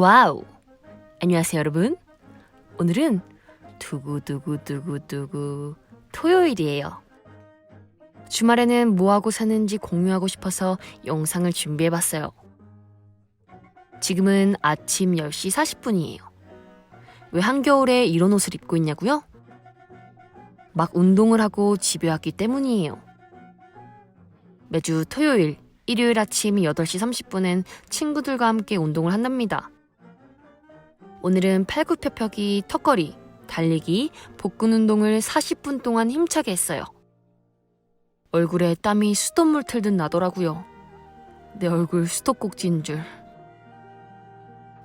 와우! 안녕하세요, 여러분. 오늘은 두구두구두구두구 토요일이에요. 주말에는 뭐하고 사는지 공유하고 싶어서 영상을 준비해봤어요. 지금은 아침 10시 40분이에요. 왜 한겨울에 이런 옷을 입고 있냐고요? 막 운동을 하고 집에 왔기 때문이에요. 매주 토요일, 일요일 아침 8시 30분엔 친구들과 함께 운동을 한답니다. 오늘은 팔굽혀펴기, 턱걸이, 달리기, 복근 운동을 40분 동안 힘차게 했어요. 얼굴에 땀이 수돗물 틀듯 나더라고요. 내 얼굴 수도꼭지인 줄.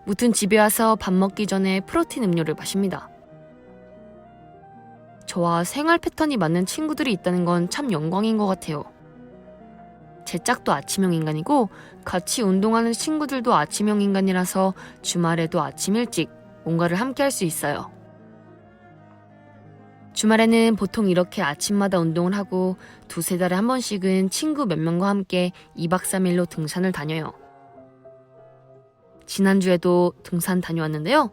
무튼 집에 와서 밥 먹기 전에 프로틴 음료를 마십니다. 저와 생활 패턴이 맞는 친구들이 있다는 건 참 영광인 것 같아요. 제 짝도 아침형 인간이고 같이 운동하는 친구들도 아침형 인간이라서 주말에도 아침 일찍 뭔가를 함께 할 수 있어요. 주말에는 보통 이렇게 아침마다 운동을 하고 두세 달에 한 번씩은 친구 몇 명과 함께 2박 3일로 등산을 다녀요. 지난주에도 등산 다녀왔는데요.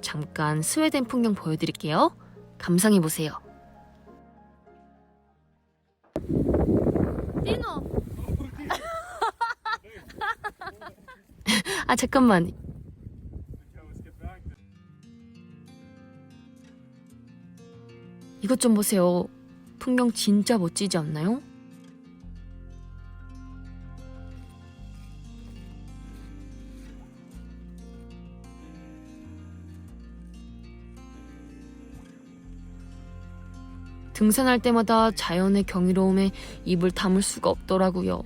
잠깐 스웨덴 풍경 보여드릴게요. 감상해보세요. 디노 아, 잠깐만. 이것 좀 보세요. 풍경 진짜 멋지지 않나요? 등산할 때마다 자연의 경이로움에 입을 다물 수가 없더라고요.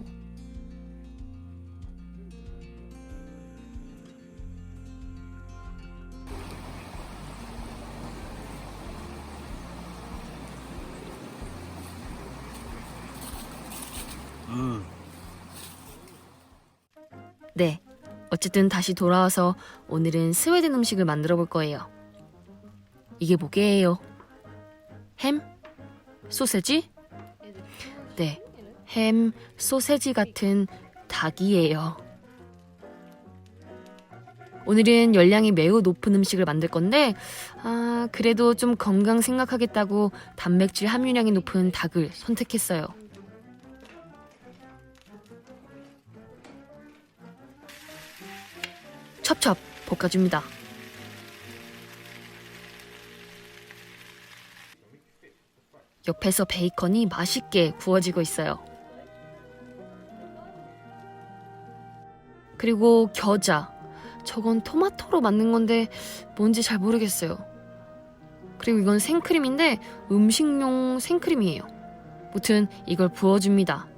어쨌든 다시 돌아와서 오늘은 스웨덴 음식을 만들어 볼 거예요. 이게 뭐게요? 햄? 소세지? 네. 햄, 소세지 같은 닭이에요. 오늘은 열량이 매우 높은 음식을 만들 건데, 아, 그래도 좀 건강 생각하겠다고 단백질 함유량이 높은 닭을 선택했어요. 첩첩 볶아줍니다. 옆에서 베이컨이 맛있게 구워지고 있어요. 그리고 겨자. 저건 토마토로 만든 건데 뭔지 잘 모르겠어요. 그리고 이건 생크림인데 음식용 생크림이에요. 무튼 이걸 부어줍니다.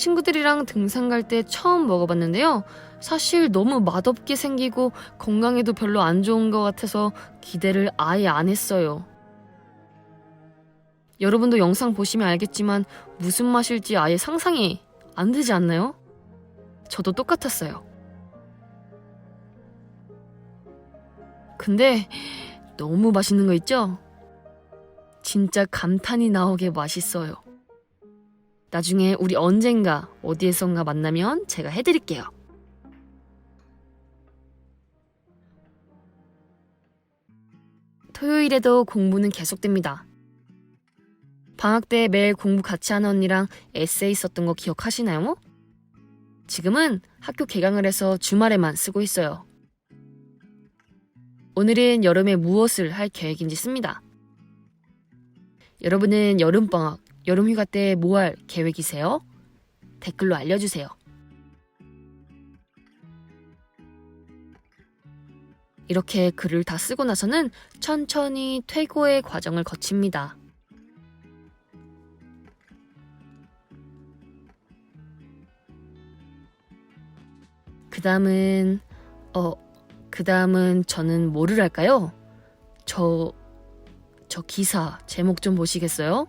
친구들이랑 등산 갈 때 처음 먹어봤는데요. 사실 너무 맛없게 생기고 건강에도 별로 안 좋은 것 같아서 기대를 아예 안 했어요. 여러분도 영상 보시면 알겠지만 무슨 맛일지 아예 상상이 안 되지 않나요? 저도 똑같았어요. 근데 너무 맛있는 거 있죠? 진짜 감탄이 나오게 맛있어요. 나중에 우리 언젠가 어디에선가 만나면 제가 해드릴게요. 토요일에도 공부는 계속됩니다. 방학 때 매일 공부 같이 하는 언니랑 에세이 썼던 거 기억하시나요? 지금은 학교 개강을 해서 주말에만 쓰고 있어요. 오늘은 여름에 무엇을 할 계획인지 씁니다. 여러분은 여름방학, 여름휴가 때 뭐 할 계획이세요? 댓글로 알려주세요. 이렇게 글을 다 쓰고 나서는 천천히 퇴고의 과정을 거칩니다. 그 다음은, 어, 그 다음은 저는 뭐를 할까요? 저, 저 기사 제목 좀 보시겠어요?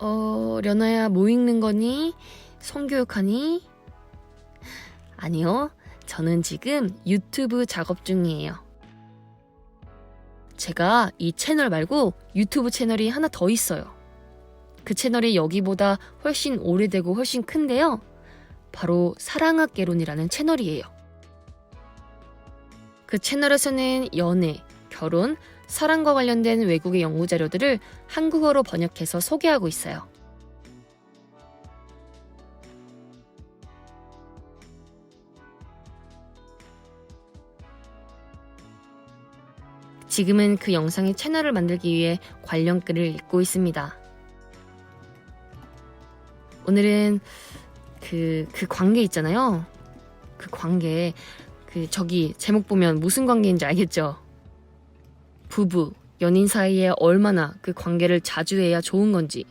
어, 려나야 뭐 읽는 거니? 성교육하니? 아니요. 저는 지금 유튜브 작업 중이에요. 제가 이 채널 말고 유튜브 채널이 하나 더 있어요. 그 채널이 여기보다 훨씬 오래되고 훨씬 큰데요. 바로 사랑학개론이라는 채널이에요. 그 채널에서는 연애, 결혼, 사랑과 관련된 외국의 연구 자료들을 한국어로 번역해서 소개하고 있어요. 지금은 그 영상의 채널을 만들기 위해 관련 글을 읽고 있습니다. 오늘은 그, 그 관계 있잖아요. 그 관계, 그, 저기, 제목 보면 무슨 관계인지 알겠죠? 부부, 연인 사이에 얼마나 그 관계를 자주 해야 좋은 건지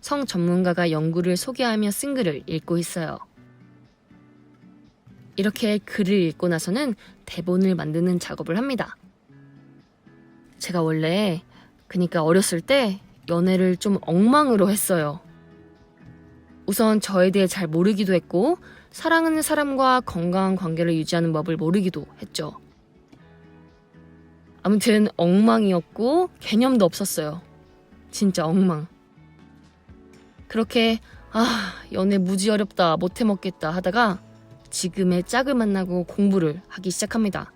성 전문가가 연구를 소개하며 쓴 글을 읽고 있어요. 이렇게 글을 읽고 나서는 대본을 만드는 작업을 합니다. 제가 원래, 그니까 어렸을 때 연애를 좀 엉망으로 했어요. 우선 저에 대해 잘 모르기도 했고, 사랑하는 사람과 건강한 관계를 유지하는 법을 모르기도 했죠. 아무튼 엉망이었고 개념도 없었어요. 진짜 엉망. 그렇게 아 연애 무지 어렵다 못해 먹겠다 하다가 지금의 짝을 만나고 공부를 하기 시작합니다.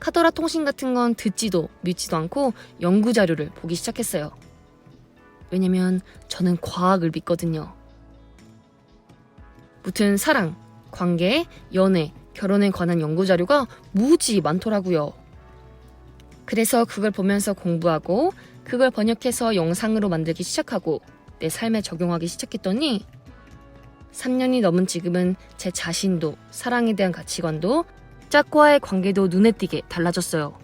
카더라 통신 같은 건 듣지도 믿지도 않고 연구 자료를 보기 시작했어요. 왜냐면 저는 과학을 믿거든요. 무튼 사랑, 관계, 연애, 결혼에 관한 연구 자료가 무지 많더라고요. 그래서 그걸 보면서 공부하고 그걸 번역해서 영상으로 만들기 시작하고 내 삶에 적용하기 시작했더니 3년이 넘은 지금은 제 자신도 사랑에 대한 가치관도 짝과의 관계도 눈에 띄게 달라졌어요.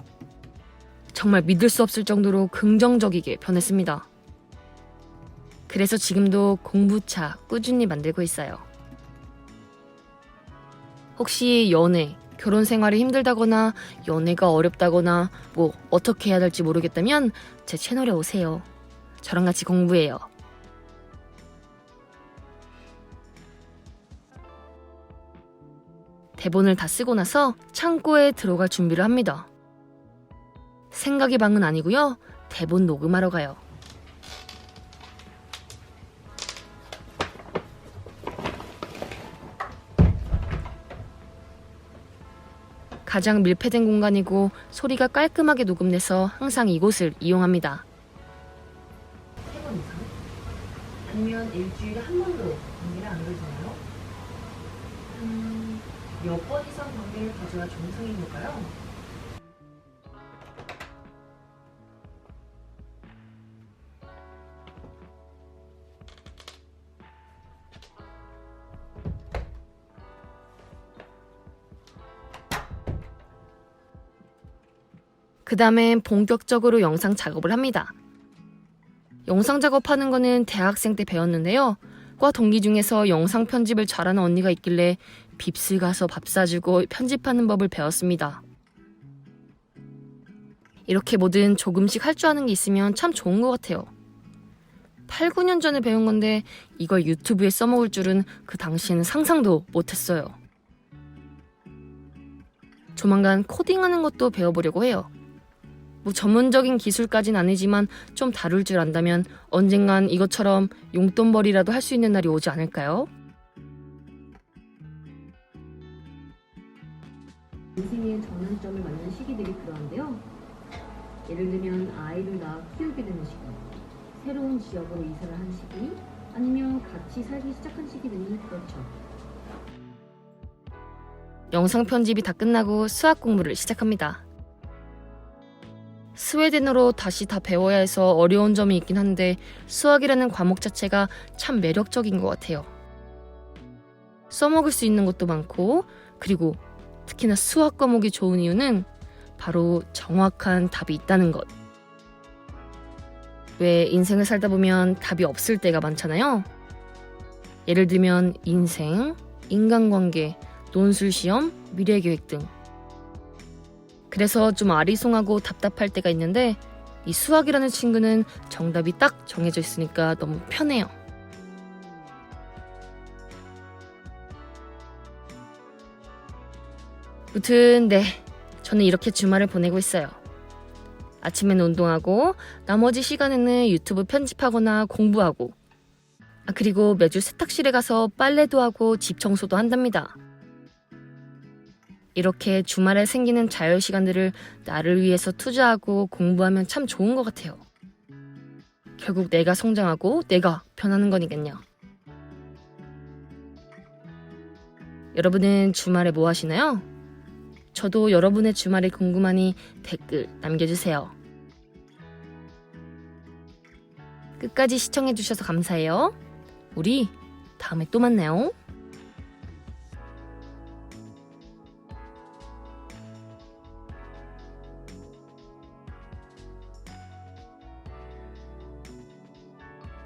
정말 믿을 수 없을 정도로 긍정적이게 변했습니다. 그래서 지금도 공부차 꾸준히 만들고 있어요. 혹시 연애, 결혼 생활이 힘들다거나 연애가 어렵다거나 뭐 어떻게 해야 될지 모르겠다면 제 채널에 오세요. 저랑 같이 공부해요. 대본을 다 쓰고 나서 창고에 들어갈 준비를 합니다. 생각의 방은 아니고요. 대본 녹음하러 가요. 가장 밀폐된 공간이고 소리가 깔끔하게 녹음돼서 항상 이곳을 이용합니다. 세번 이상? 아니면 일주일에 한 번도 관계를 안 가지나요? 음, 몇 번 이상 관계를 가져야 정상인 걸까요? 그 다음엔 본격적으로 영상 작업을 합니다. 영상 작업하는 거는 대학생 때 배웠는데요. 과 동기 중에서 영상 편집을 잘하는 언니가 있길래 빕스 가서 밥 사주고 편집하는 법을 배웠습니다. 이렇게 뭐든 조금씩 할 줄 아는 게 있으면 참 좋은 것 같아요. 8, 9년 전에 배운 건데 이걸 유튜브에 써먹을 줄은 그 당시에는 상상도 못했어요. 조만간 코딩하는 것도 배워보려고 해요. 뭐 전문적인 기술까진 아니지만 좀 다룰 줄 안다면 언젠간 이것처럼 용돈벌이라도 할 수 있는 날이 오지 않을까요? 인생의 전환점을 맞는 시기들이 그러한데요. 예를 들면 아이를 낳아 키우게 되는 시기, 새로운 지역으로 이사를 한 시기, 아니면 같이 살기 시작한 시기 등이 그렇죠. 영상 편집이 다 끝나고 수학 공부를 시작합니다. 스웨덴어로 다시 다 배워야 해서 어려운 점이 있긴 한데 수학이라는 과목 자체가 참 매력적인 것 같아요. 써먹을 수 있는 것도 많고 그리고 특히나 수학 과목이 좋은 이유는 바로 정확한 답이 있다는 것. 왜 인생을 살다 보면 답이 없을 때가 많잖아요. 예를 들면 인생, 인간관계, 논술 시험, 미래 계획 등. 그래서 좀 아리송하고 답답할 때가 있는데 이 수학이라는 친구는 정답이 딱 정해져 있으니까 너무 편해요. 무튼 네 저는 이렇게 주말을 보내고 있어요. 아침에는 운동하고 나머지 시간에는 유튜브 편집하거나 공부하고 아, 그리고 매주 세탁실에 가서 빨래도 하고 집 청소도 한답니다. 이렇게 주말에 생기는 자유 시간들을 나를 위해서 투자하고 공부하면 참 좋은 것 같아요. 결국 내가 성장하고 내가 변하는 거니깐요. 여러분은 주말에 뭐 하시나요? 저도 여러분의 주말이 궁금하니 댓글 남겨주세요. 끝까지 시청해주셔서 감사해요. 우리 다음에 또 만나요.